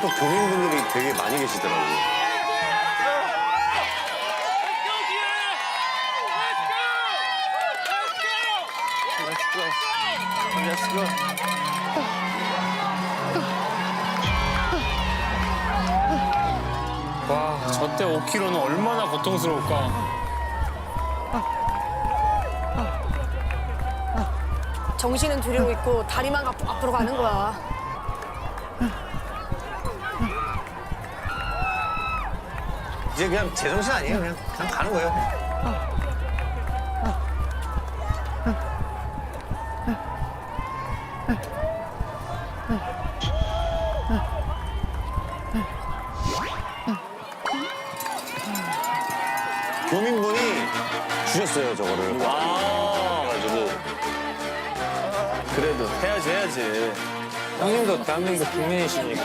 또 교민분들이 되게 많이 계시더라고요. 와, 저 때 5kg는 얼마나 고통스러울까. 정신은 뒤로 있고 다리만 앞, 앞으로 가는 거야. 이제 그냥 제정신 아니에요. 그냥, 그냥 가는 거예요. 교민분이 주셨어요, 저거를. 아, 가지고. 그래도 해야지, 해야지. 형님도 대한민국 국민이시니까.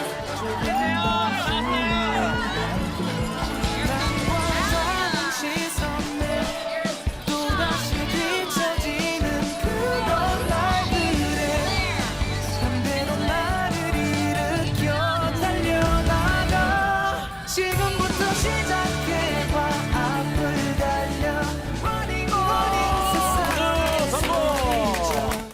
지금부터 시작.